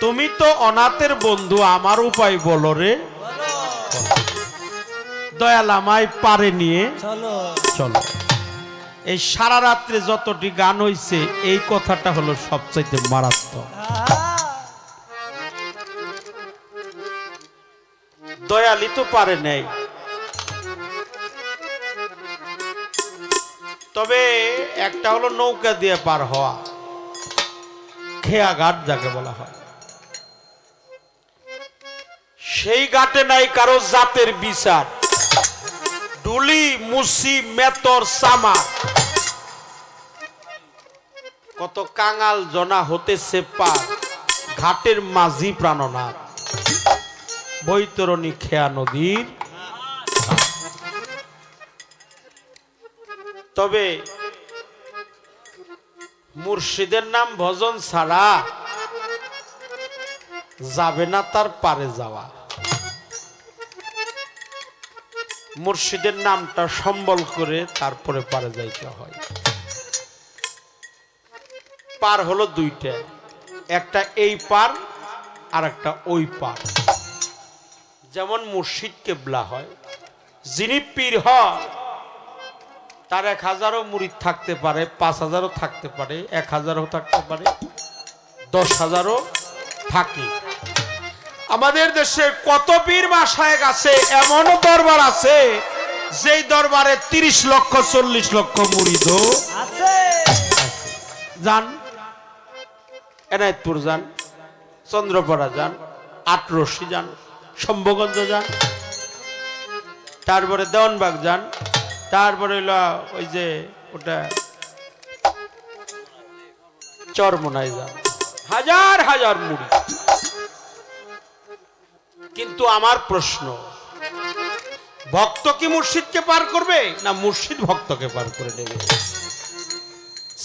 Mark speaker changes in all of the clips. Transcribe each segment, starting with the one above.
Speaker 1: তুমি তো অনাথের বন্ধু আমার উপায় বলো রে। দয়াল আমায় পারে নিয়ে।
Speaker 2: চলো।
Speaker 1: চলো। এই সারা রাত্রে যতটি গান হইছে এই কথাটা হলো সবচাইতে মারাত্মক। দয়ালি তো পারে নাই। তবে একটা হলো নৌকা দিয়ে পার হওয়া। খেয়া ঘাট যাকে বলা হয়। সেই ঘাটে নাই কারও জাতের বিচার। ডুলি, মুসি, মেতর সামা কত কাঙাল জনা হতেছে পার। ঘাটের মাঝি প্রাণনাথ। বৈতরণী খেয়া নদীর। তবে মুর্শিদের নাম ভজন ছাড়া যাবে না তার পারে যাওয়া। মুর্শিদের নামটা সম্বল করে তারপরে পারে যাইতে হয়। পার হলো দুইটা। একটা এই পার আর একটা ওই পার। যেমন মুর্শিদ কেবলা হয়, যিনি পীর হয়, তার এক হাজারও মুড়িদ থাকতে পারে, পাঁচ হাজারও থাকতে পারে, এক হাজারও থাকতে পারে, দশ হাজারও থাকে। আমাদের দেশে কত পীর মাসায়ক আছে এমন দরবার আছে যেই দরবারে তিরিশ লক্ষ চল্লিশ লক্ষ মুড়িদ যান। এনায়তপুর যান চন্দ্রপাড়া যান আটরশি যান শম্ভগঞ্জ যান তারপরে দেওয়ানবাগ যান তারপরে হইল ওই যে ওটা চরমনায় যান। হাজার হাজার মুড়ি কিন্তু আমার প্রশ্ন, ভক্ত কি মুর্শিদকে পার করবে না মুর্শিদ ভক্তকে পার করে নেবে?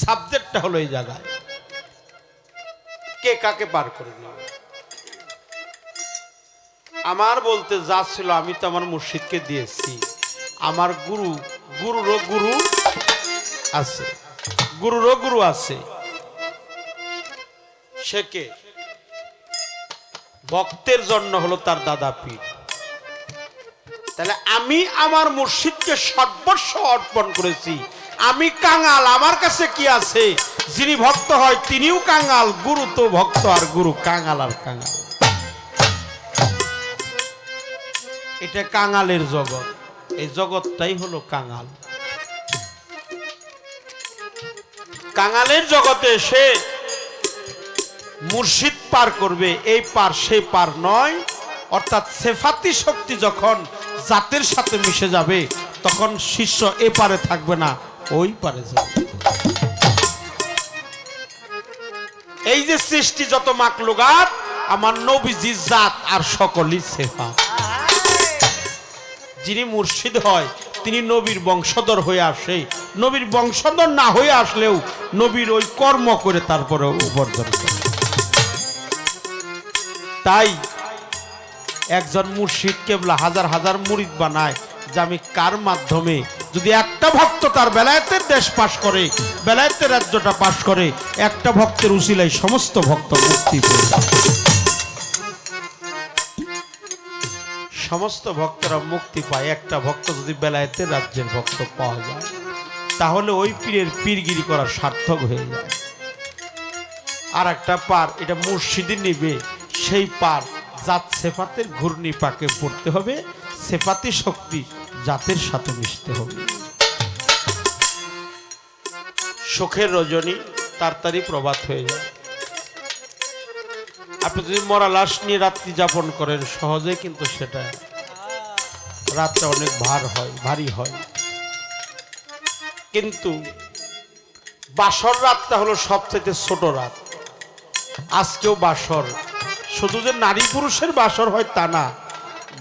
Speaker 1: সাবজেক্টটা হলো এই জায়গায়। কে কাকে পার করে নেবে? আমার বলতে যা ছিল আমি তো আমার মুর্শিদকে দিয়েছি। আমার গুরু গুরুরও গুরু আছে। গুরুরও গুরু আছে। সে কে? ভক্তের জন্য হলো তার দাদা পীর। তাহলে আমি আমার মুর্শিদকে সর্বস্ব অর্পণ করেছি। আমি কাঙাল, আমার কাছে কি আছে? যিনি ভক্ত হয় তিনিও কাঙাল, গুরু তো ভক্ত আর গুরু কাঙাল আর কাঙাল। এটা কাঙালের জগৎ। এই জগৎটাই হলো কাঙাল। কাঙালের জগতে সে মুর্শিদ পার করবে, এই পার সেই পার নয়। অর্থাৎ সেফাতি শক্তি যখন জাতের সাথে মিশে যাবে, তখন শিষ্য এ পারে থাকবে না, ওই পারে যাবে। এই যে সৃষ্টি যত মাকলুগাত আমার নবীজি জাত আর সকলই সেফা। যিনি মুর্শিদ হয়, তিনি নবীর বংশধর হয়ে আসে। নবীর বংশধর না হয়ে আসলেও নবীর ওই কর্ম করে তারপরে উপার্জন করে তাই একজন মুর্শিদ কেবলা হাজার হাজার মুরিদ বানায়, যে আমি কার মাধ্যমে? যদি একটা ভক্ত তার বেলায়েতের দেশ পাশ করে, বেলায়েতের রাজ্যটা পাশ করে, একটা ভক্তের উসিলাই সমস্ত ভক্ত মুক্তি পেয়ে। সমস্ত ভক্তরা মুক্তি পায়, একটা ভক্ত যদি বেলায়েতের রাজ্যের ভক্ত পাওয়া যায়, তাহলে ওই পীরের পীরগিরি করা সার্থক হয়ে যায়। আর একটা পার, এটা মুর্শিদি নিবে। সেই পার জাত সেফাতের ঘূর্ণি পাকে পড়তে হবে, সেফাতি শক্তি জাতের সাথে মিশতে হবে। সুখের রজনী তাড়াতাড়ি প্রভাত হয়ে যায়। আপনি যদি মরা লাশ নিয়ে রাত্রি যাপন করেন, সহজে কিন্তু সেটা রাতটা অনেক ভার হয়, ভারী হয়। কিন্তু বাসর রাতটা হলো সবচেয়ে ছোট রাত। আজকেও বাসর শুধু যে নারী পুরুষের বাসর হয় তা না,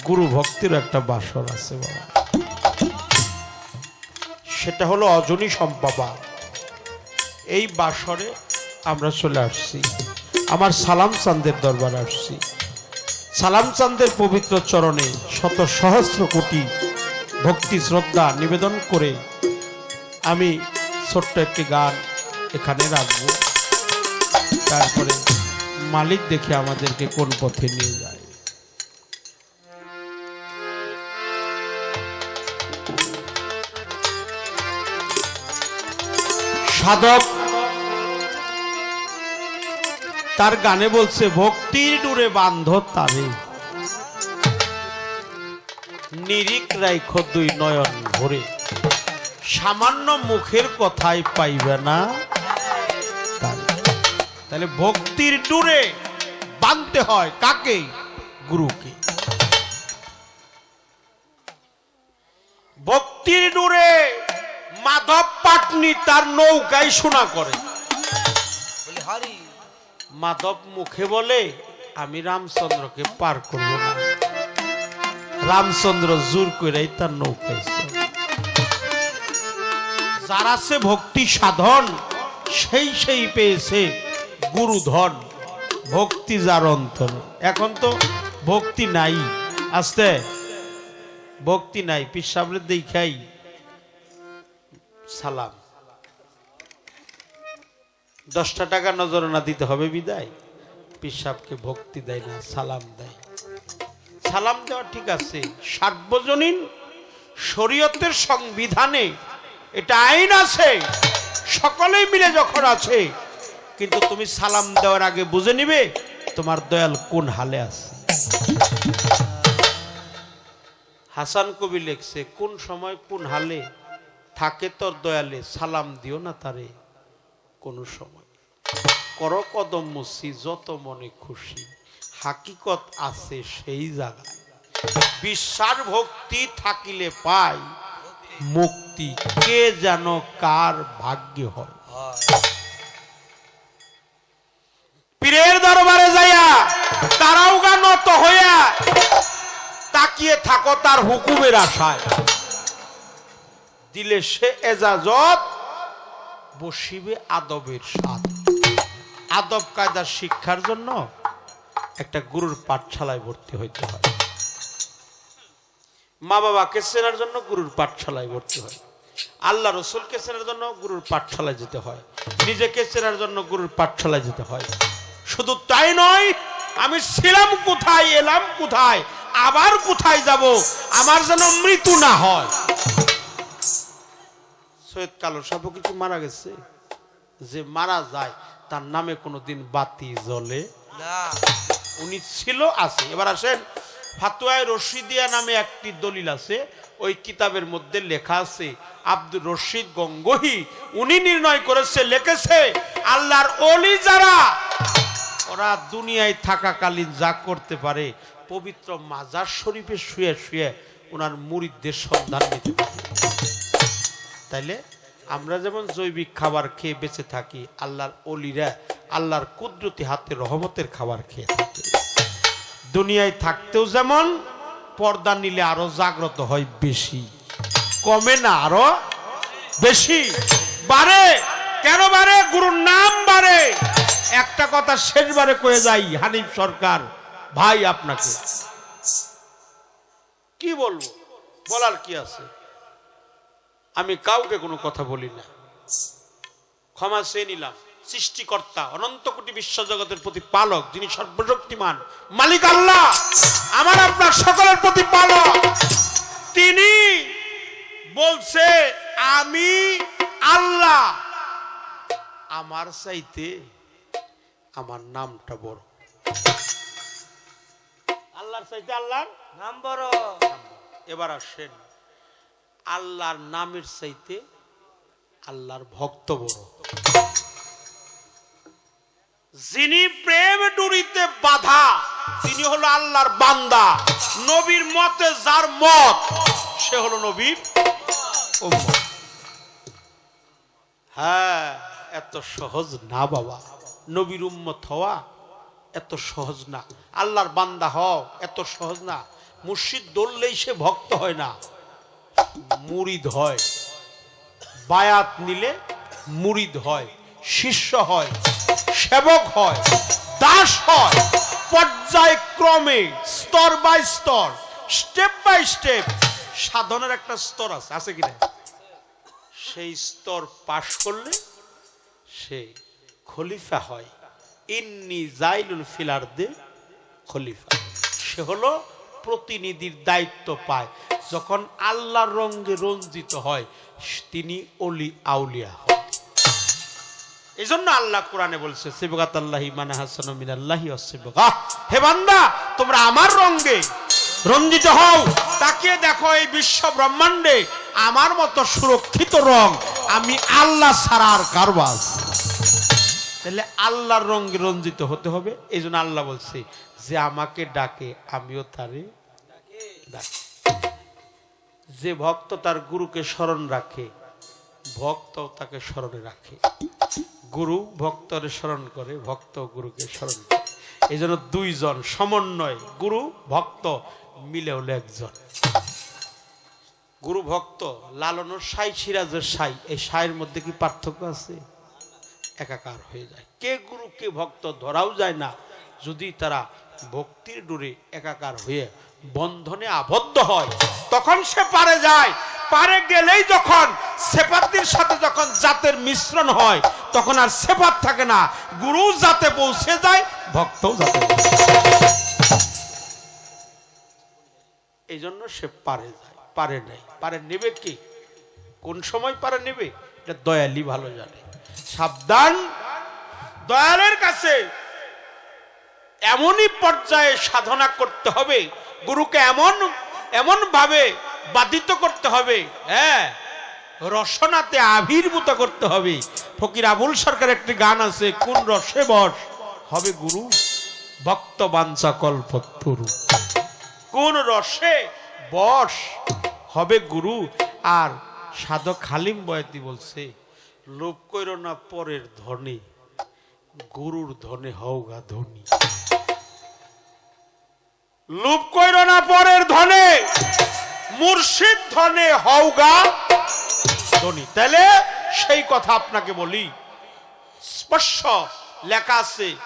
Speaker 1: গুরু ভক্তির একটা বাসর আছে বাবা। সেটা হলো অজনী সম্পাবা। এই বাসরে আমরা চলে আসছি। আমার সালাম চান্দের দরবার আসছি। সালাম চান্দের পবিত্র চরণে শত সহস্র কোটি ভক্তি শ্রদ্ধা নিবেদন করে আমি ছোট্ট একটি গান এখানে রাখব। তারপরে মালিক দেখে আমাদেরকে কোন পথে নিয়ে যায়। সাধক তার গানে বলছে, ভক্তির ডুরে বান্ধ তারে। নিরিক রাইখ দুই নয়ন ভরে। সামান্য মুখের কথাই পাইবে না তারে। তাহলে ভক্তির ডুরে বাঁধতে হয় কাকে? গুরুকে। ভক্তির ডুরে মাধব পাটনি তার নৌকায় শোনা করে। মাধব মুখে বলে, আমি রামচন্দ্রকে পার করব না। রামচন্দ্র জোর করেই তার নৌকায় যারা আছে ভক্তি সাধন, সেই সেই পেয়েছে গুরুধন, ভক্তি যার অন্তরে। এখন তো ভক্তি নাই, আসতে। ভক্তি নাই পিসাবরে দেখাই সালাম। দশটা টাকা নজরানা দিতে হবে বিদায়। পিসাবকে ভক্তি দেয় না, সালাম দেয়। সালাম দেওয়া ঠিক আছে। সার্বজনীন শরীয়তের সংবিধানে এটা আইন আছে। সকলেই মিলে যখন আছে কিন্তু তুমি সালাম দেওয়ার আগে বুঝে নিবে তোমার দয়াল কোন হালে আছে। হাসান কবি লেখছে, কোন সময় কোন হালে থাকে তোর দয়ালে, সালাম দিও না তারে কোন সময়। কর কদম মুসি যত মনে খুশি, হাকিকত আছে সেই জায়গায়। বিশ্বাস ভক্তি থাকিলে পাই, মুক্তি কে যেন কার ভাগ্যে হয়। নত হইয়া তাকিয়ে থাকো তার হুকুমের আশায়। দিলে সে এজাজত বসিবে আদবের সাথ। আদব কায়দার শিক্ষার জন্য একটা গুরুর পাঠশালায় ভর্তি হইতে হয়। মা বাবাকে চেনার জন্য গুরুর পাঠশালায় ভর্তি হয়। আল্লাহ রসুলকে চেনার জন্য গুরুর পাঠশালায় যেতে হয়। নিজেকে চেনার জন্য গুরুর পাঠশালায় যেতে হয়। শুধু তাই নয় আমি ছিলাম কোথায় এলাম কোথায় আবার কোথায় যাব? আমার যেন মৃত্যু না হয়। সৈয়দ কালো সাহেব কিছু মারা গেছে। যে মারা যায় তার নামে কোনোদিন বাতি জ্বলে।
Speaker 2: না।
Speaker 1: উনি ছিল আছে। এবার আসেন ফাতুয়ায় রশিদিয়া নামে একটি দলিল আছে। ওই কিতাবের মধ্যে লেখা আছে আব্দুর রশিদ গঙ্গোহী উনি নির্ণয় করেছে লিখেছে আল্লাহর অলি যারা ওরা দুনিয়ায় থাকাকালীন যা করতে পারে, পবিত্র মাজার শরীফে শুয়ে শুয়ে ওনার মুরিদদের সন্ধান নিতে পারে। তাইলে আমরা যেমন জৈবিক খাবার খেয়ে বেঁচে থাকি, আল্লাহর অলিরা আল্লাহর কুদরতি হাতে রহমতের খাবার খেয়ে থাকে। দুনিয়ায় থাকতেও যেমন পর্দা নিলে আরও জাগ্রত হয় বেশি, কমে না আরও বেশি। বাড়ে, কেন বাড়ে? গুরুর নাম বাড়ে। একটা কথা শেষবারে কয়ে যাই, হানিফ সরকার, ভাই আপনাকে। কি বলব? বলার কি আছে? আমি কাউকে কোনো কথা বলি না। ক্ষমা চেয়ে নিলাম। সৃষ্টিকর্তা, অনন্ত কোটি বিশ্বজগতের প্রতি পালক যিনি সর্বশক্তিমান, মালিক আল্লাহ, আমার আপনার সকলের প্রতি পালক তিনি বলছে, আমি আল্লাহ। আমার চাইতে আমার নামটা বড়। আল্লাহর চাইতে আল্লাহর
Speaker 2: নাম বড়।
Speaker 1: এবার আসেন, আল্লাহর নামের চাইতে আল্লাহর ভক্ত বড়। যিনি প্রেম ডুরিতে বাধা, তিনি হলো আল্লাহর বান্দা। নবীর মতে যার মত, সে হলো নবীর হ্যাঁ এত সহজ না বাবা। নবীর উম্মত হওয়া এত সহজ না। আল্লাহর বান্দা হও, এত সহজ না। মুর্শিদ দললেই সে ভক্ত হয় না। মুরিদ হয়। বায়াত নিলে মুরিদ হয়। শিষ্য হয়। সেবক হয়। দাস হয়। পর্যায়ক্রমে, স্তর বাই স্তর, স্টেপ বাই স্টেপ, সাধনের একটা স্তর আছে আছে কিনা সেই স্তর পাশ করলে সে খলিফা হয়। ইন্নি জাইলুল ফিলার দে খলিফা। সে হলো প্রতিনিধির দায়িত্ব পায়। যখন আল্লাহর রঙ্গে রঞ্জিত হয়, তিনি অলি আউলিয়া হয়। এই জন্য আল্লাহ কোরআনে বলছে সেবগাত আল্লাহি মানে হাসান মিনাল্লাহি অসেবগা হে বান্দা, তোমরা আমার রঙ্গে রঞ্জিত হও। তাকিয়ে দেখো এই বিশ্ব ব্রহ্মাণ্ডে আমার মতো সুরক্ষিত রং আমি আল্লাহ ছাড়া আর তাহলে আল্লাহর রঙে রঞ্জিত হতে হবে এই জন্য আল্লাহ বলছে যে আমাকে ডাকে, আমিও তারে ডাকি। যে ভক্ত তার গুরুকে স্মরণ রাখে, ভক্ত তাকে স্মরণে রাখে। গুরু ভক্তরে স্মরণ করে, ভক্ত গুরুকে স্মরণ করে। এই জন্য দুইজন সমন্বয়, গুরু, ভক্ত, মিলে হলো একজন। গুরু, ভক্ত লালনের সাই, সিরাজের সাই, এই সাইয়ের মধ্যে কি পার্থক্য আছে? একাকার হয়ে যায়। কে গুরু, কে ভক্ত ধরাও যায় না। যদি তারা ভক্তির ডুরে একাকার হয়ে বন্ধনে আবদ্ধ হয়, তখন সে পারে যায়। পারে গেলেই যখন সেপাতির সাথে যখন জাতের মিশ্রণ হয়, তখন আর সেপাত থাকে না। গুরু যাতে পৌঁছে যায়, ভক্তও জাতে এই জন্য সে পারে যায়, পারে নাই। পারে নেবে কি? কোন সময় পারে নেবে? এটা দয়ালি ভালো জানে। সাবধান। দয়ালের কাছে এমনই পর্যায়ে সাধনা করতে হবে, গুরুকে এমন এমন ভাবে বাধিত করতে হবে হ্যাঁ রসনাতে আবির্ভূত করতে হবে। ফকির আবুল সরকার একটি গান আছে, কোন রসে বস? হবে গুরু, ভক্ত বাঞ্ছা কল্পতরু কোন রসে বস? হবে গুরু, আর সাধক হালিম বয়াতি বলছে লোভ কইর না, পরের ধনে। গুরুর ধনে হওগা ধনী। লোভ কইর না, পরের ধনে। মুর্শিদ ধনে হওগা ধনী। তাহলে সেই কথা আপনাকে বলি। স্পর্শ লেখা আছে,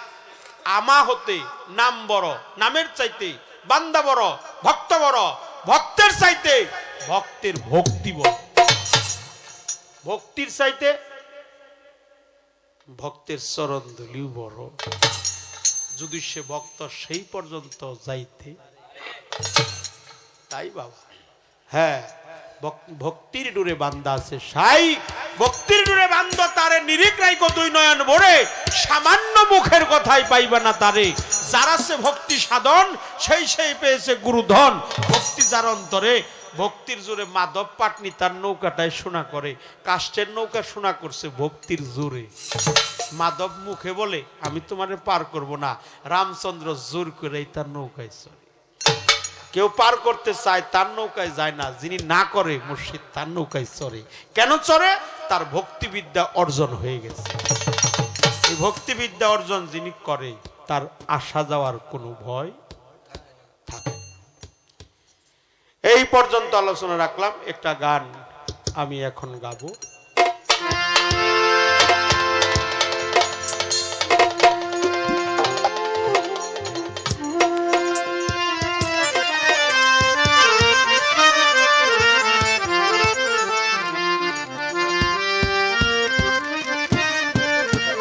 Speaker 1: আমা হতে নাম বড়, নামের চাইতে বান্দা বড়, ভক্ত বড়, ভক্তের চাইতে ভক্তের ভক্তি বড়। ভক্তির চাইতে ভক্তের চরণ ধুলিও বড়। যদি সে ভক্ত সেই পর্যন্ত যাইতে, তাই বাবা। হ্যাঁ ভক্তির ডুরে বান্দা আছে। সাই, ভক্তির ডুরে বান্ধ তারে নিরিক রাইকো দুই নয়ন ভরে। সামান্য মুখের কথাই পাইবে না তারে। যারা সে ভক্তি সাধন, সেই সেই পেয়েছে গুরুধন। ভক্তি যার অন্তরে ভক্তির জোরে মাধব পাটনি তার নৌকাটায় শোনা করে কাষ্টের নৌকা শোনা করছে ভক্তির জোরে। মাধব মুখে বলে, আমি তোমারে পার করব না, রামচন্দ্র জোর করে তার নৌকায় চলে কেউ পার করতে চায়, তার নৌকায় যায় না, যিনি না করে মুর্শিদ তার নৌকায় চড়ে। কেন চড়ে? তার ভক্তিবিদ্যা অর্জন হয়ে গেছে। এই ভক্তিবিদ্যা অর্জন যিনি করে, তার আসা যাওয়ার কোনো ভয় এই পর্যন্ত আলোচনা রাখলাম। একটা গান আমি এখন গাবো।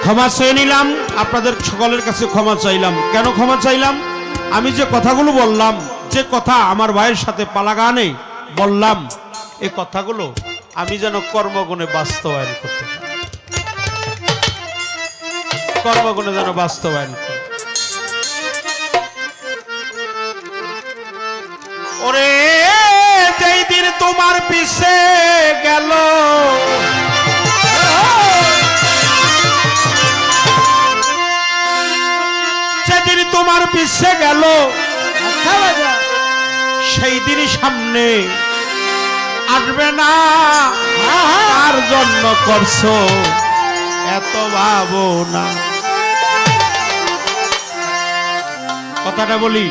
Speaker 1: ক্ষমা চেয়ে নিলাম। আপনাদের সকলের কাছে ক্ষমা চাইলাম। কেন ক্ষমা চাইলাম? আমি যে কথাগুলো বললাম যে কথা আমার ভাইয়ের সাথে পালাগানে বললাম এই কথাগুলো আমি যেন কর্মগুণে বাস্তবায়ন করতে। কর্মগুণে যেন বাস্তবায়ন করি যেই দিন তোমার পিছে গেল, যেদিন তোমার পিছে গেল সেই দিনই সামনে আসবে না। তার জন্য করছ? এত ভাবনা। কথাটা বলি,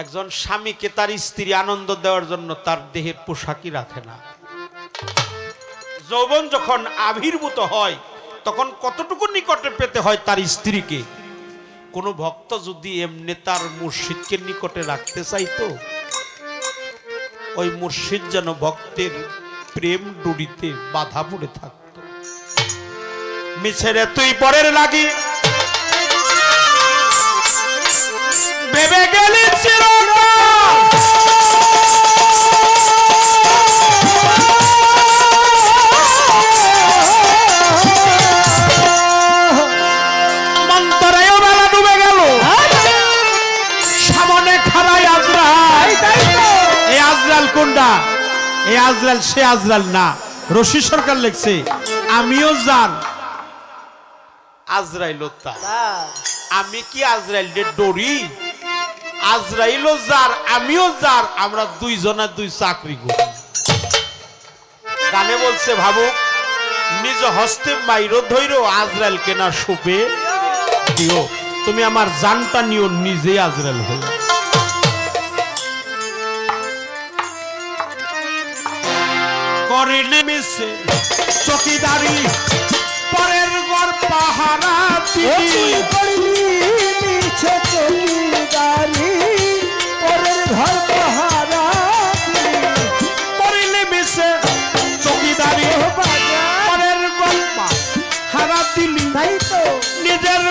Speaker 1: একজন স্বামীকে তার স্ত্রী আনন্দ দেওয়ার জন্য তার দেহের পোশাকই রাখে না। যৌবন যখন আবির্ভূত হয়, তখন কতটুকু নিকটে পেতে হয় তার স্ত্রীকে? কোনো ভক্ত যদি এমনি তার মুর্শিদকে নিকটে রাখতে চাইত, ওই মুর্শিদ যেন ভক্তের প্রেম ডুড়িতে বাধা পড়ে থাকত। মিছের তুই পরের লাগি, ভেবে গেলি চিরকাল এই আজরাল সে আজরাল না। রশি সরকার লিখছে, আমিও জান আজরাইল আমি কি আজরাইল ডরি? আজরাইলও যার, আমিও যার, আমরা দুইজনা দুই চাকরি করি। গানে বলছে, ভাবুক, নিজ হস্তে মাইরো ধৈর আজরাইল কেনা সুপে দিও। তুমি আমার জানটা নিও, নিজেই আজরাইল হয়ে চকিদারি পরের ঘর পাহারা দিলি
Speaker 3: করলি মিছে চকিদারি পরের ঘর পাহারা দিলি
Speaker 1: করিলে চকিদারি পরের ঘর পাহারা দিলি
Speaker 3: তো।
Speaker 1: নিজের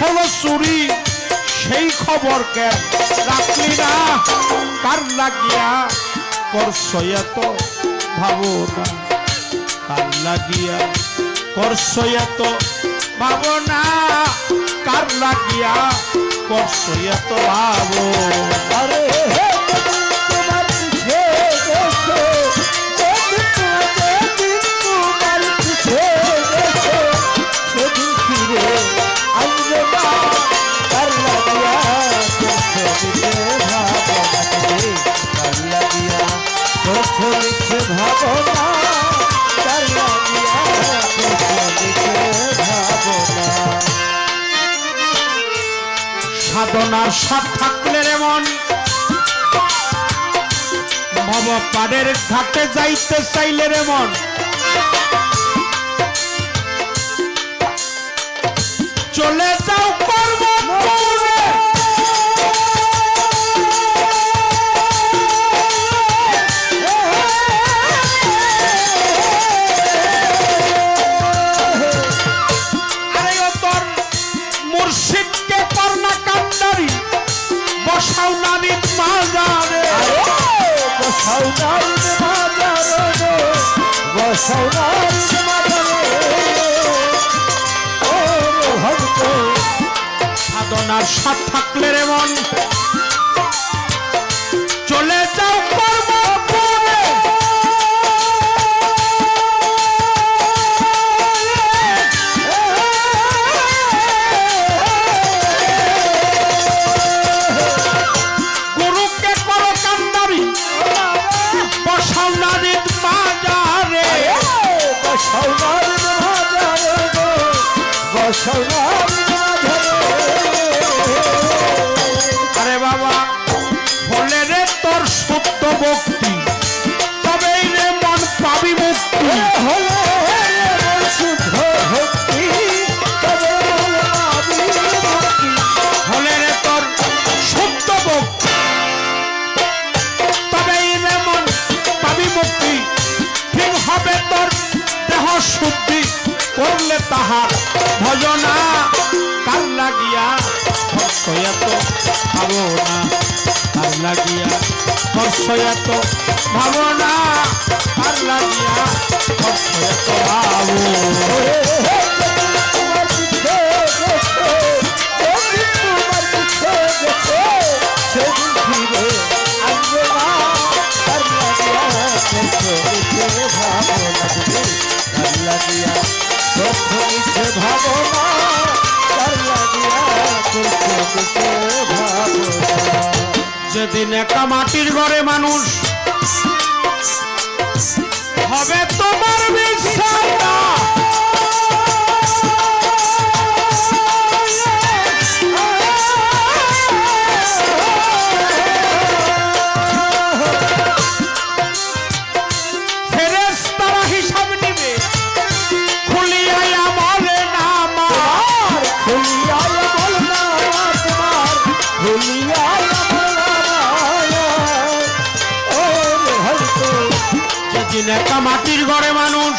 Speaker 1: হলো চুরি সেই খবর কে রাখলি না। কার লাগিয়া করছ এত ভাবো না কার লাগিয়া করছ এত ভাবো না কার লাগিয়া করছ এত ভাবো
Speaker 3: আরে
Speaker 1: সাধনার সাথ থাকলে রেমন ভব পাড়ের ঘাটে যাইতে চাইলে রেমন চলে যাও
Speaker 3: ভক্ত
Speaker 1: সাধনার সাথ থাকলে রে মন। Double এত ভাবনা কার লাগিয়া এত ভাবো।
Speaker 3: পিছে গেছে যেদিন
Speaker 1: একটা মাটির ঘরে মানুষ হবে তোমার বিছানা যেদিন একা মাটির ঘরে মানুষ।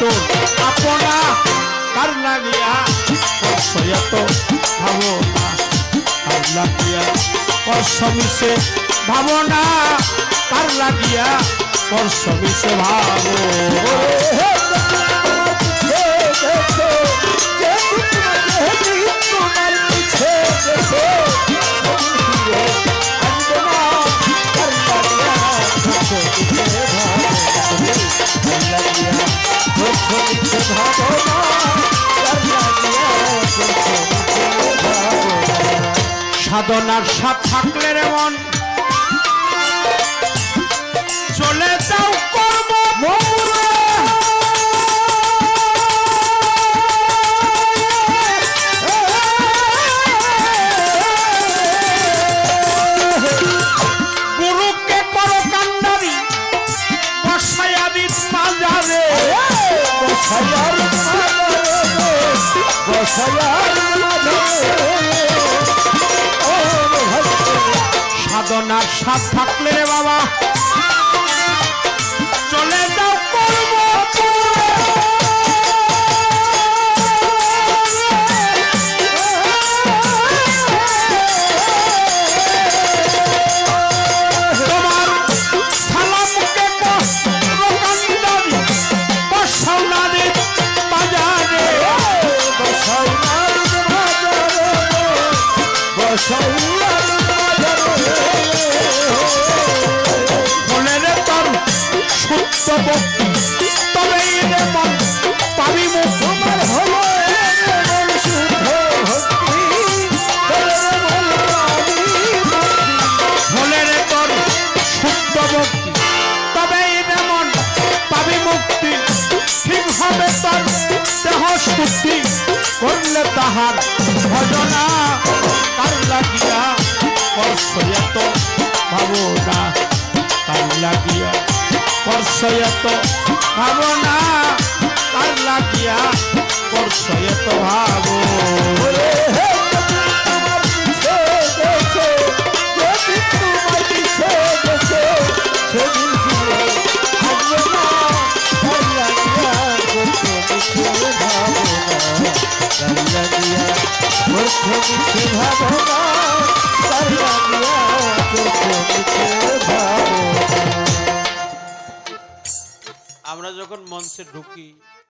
Speaker 1: তো আপনা কার লাগিয়া কষয়ত ভাবনা কার লাগিয়া কষমিষে ভাবনা কার লাগিয়া কষমিষে ভাবো
Speaker 3: Yeah.
Speaker 1: সাধনার সাপ থাকলে রেমন চলে যাও সাধনার সাথ থাকলে রে বাবা। চলে যা। করলে তাহার ভজনা কার লাগিয়া কর্ষ এত ভাবনা কার লাগিয়া কর্ষ ভাবনা কার লাগিয়া
Speaker 3: কর্ষ এত
Speaker 1: আমরা যখন মঞ্চে ঢুকি